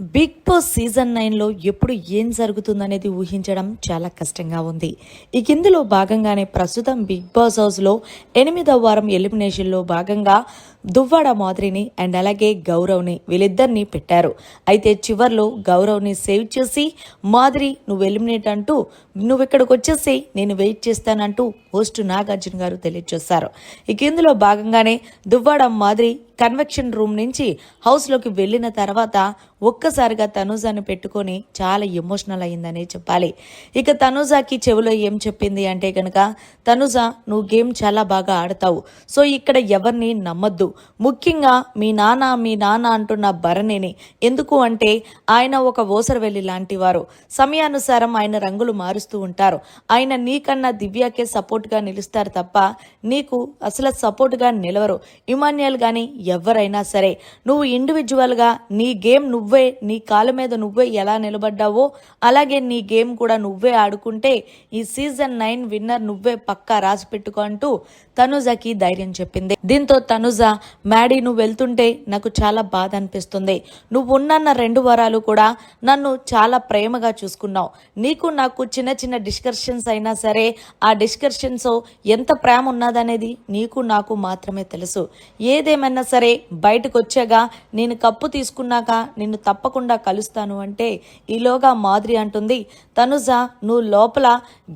Big boss season నైన్లో ఎప్పుడు ఏం జరుగుతుందనేది ఊహించడం చాలా కష్టంగా ఉంది. ఇక ఇందులో భాగంగానే ప్రస్తుతం బిగ్ బాస్ హౌస్లో ఎనిమిదవ వారం ఎలిమినేషన్లో భాగంగా దువ్వాడ మాదిరిని అండ్ అలాగే గౌరవ్ని వీళ్ళిద్దరిని పెట్టారు. అయితే చివర్లో గౌరవ్ని సేవ్ చేసి మాదిరి నువ్వు ఎలిమినేట్ అంటూ నువ్వు ఇక్కడికి వచ్చేసి నేను వెయిట్ చేస్తానంటూ హోస్ట్ నాగార్జున గారు తెలియజేశారు. ఇక ఇందులో భాగంగానే దువ్వాడ మాదిరి కన్వెక్షన్ రూమ్ నుంచి హౌస్లోకి వెళ్ళిన తర్వాత ఒక్కసారిగా తనూజాని పెట్టుకొని చాలా ఎమోషనల్ అయ్యిందనే చెప్పాలి. ఇక తనూజాకి చెవిలో ఏం చెప్పింది అంటే కనుక తనూజ నువ్వు గేమ్ చాలా బాగా ఆడతావు. సో ఇక్కడ ఎవరిని నమ్మద్దు. ముఖ్యంగా మీ నాన్న మీ నాన్న అంటున్న భరణిని. ఎందుకు అంటే ఆయన ఒక ఓసరవెల్లి లాంటివారు. సమయానుసారం ఆయన రంగులు మారుస్తూ ఉంటారు. ఆయన నీకన్నా దివ్యాకే సపోర్ట్గా నిలుస్తారు తప్ప నీకు అసలు సపోర్ట్గా నిలవరు. ఇమాన్యుయల్ కానీ ఎవరైనా సరే. నువ్వు ఇండివిజువల్గా నీ గేమ్ నువ్వే నీ కాళ్ళ మీద నువ్వే ఎలా నిలబడ్డావో అలాగే నీ గేమ్ కూడా నువ్వే ఆడుకుంటే ఈ సీజన్ నైన్ విన్నర్ నువ్వే పక్కా రాసి పెట్టుకో అంటూ తనుజకి ధైర్యం చెప్పింది. దీంతో తనుజ మ్యాడీ నువ్వు వెళ్తుంటే నాకు చాలా బాధ అనిపిస్తుంది. నువ్వు ఉన్నన్న రెండు వారాలు కూడా నన్ను చాలా ప్రేమగా చూసుకున్నావు. నీకు నాకు చిన్న చిన్న డిస్కషన్స్ అయినా సరే ఆ డిస్కషన్స్ ఎంత ప్రేమ ఉన్నదనేది నీకు నాకు మాత్రమే తెలుసు. ఏదేమైనా సరే బయటకు వచ్చాగా నేను కప్పు తీసుకున్నాక నిన్ను తప్పకుండా కలుస్తాను అంటే ఈలోగా మాదిరి అంటుంది. తనుజ నువ్వు లోపల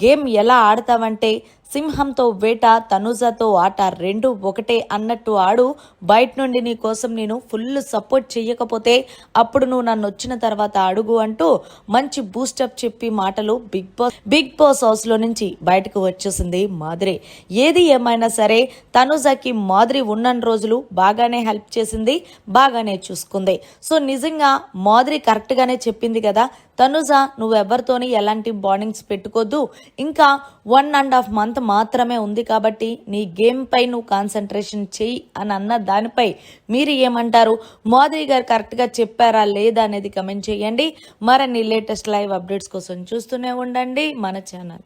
గేమ్ ఎలా ఆడతావంటే సింహంతో వేట తనుజతో ఆట రెండు ఒకటే అన్నట్టు ఆడు. బయట నుండి నీ కోసం నేను ఫుల్ సపోర్ట్ చెయ్యకపోతే అప్పుడు నువ్వు నన్ను వచ్చిన తర్వాత అడుగు అంటూ మంచి బూస్టప్ చెప్పి మాటలు బిగ్ బాస్ బిగ్ బాస్ హౌస్లో నుంచి బయటకు వచ్చేసింది మాధురి ఏది ఏమైనా సరే తనుజకి మాధురి ఉన్న రోజులు బాగానే హెల్ప్ చేసింది బాగానే చూసుకుంది. సో నిజంగా మాధురి కరెక్ట్ గానే చెప్పింది కదా. తనుజ నువ్వెవరితోని ఎలాంటి బాండింగ్స్ పెట్టుకోద్దు. ఇంకా వన్ అండ్ హాఫ్ మంత్ మాత్రమే ఉంది కాబట్టి నీ గేమ్ పై నువ్వు కాన్సన్ట్రేషన్ చెయ్యి అని అన్న దానిపై మీరు ఏమంటారు? మోదీ గారు కరెక్ట్గా చెప్పారా లేదా అనేది కమెంట్ చేయండి. మరిన్ని లేటెస్ట్ లైవ్ అప్డేట్స్ కోసం చూస్తూనే ఉండండి. మన ఛానల్.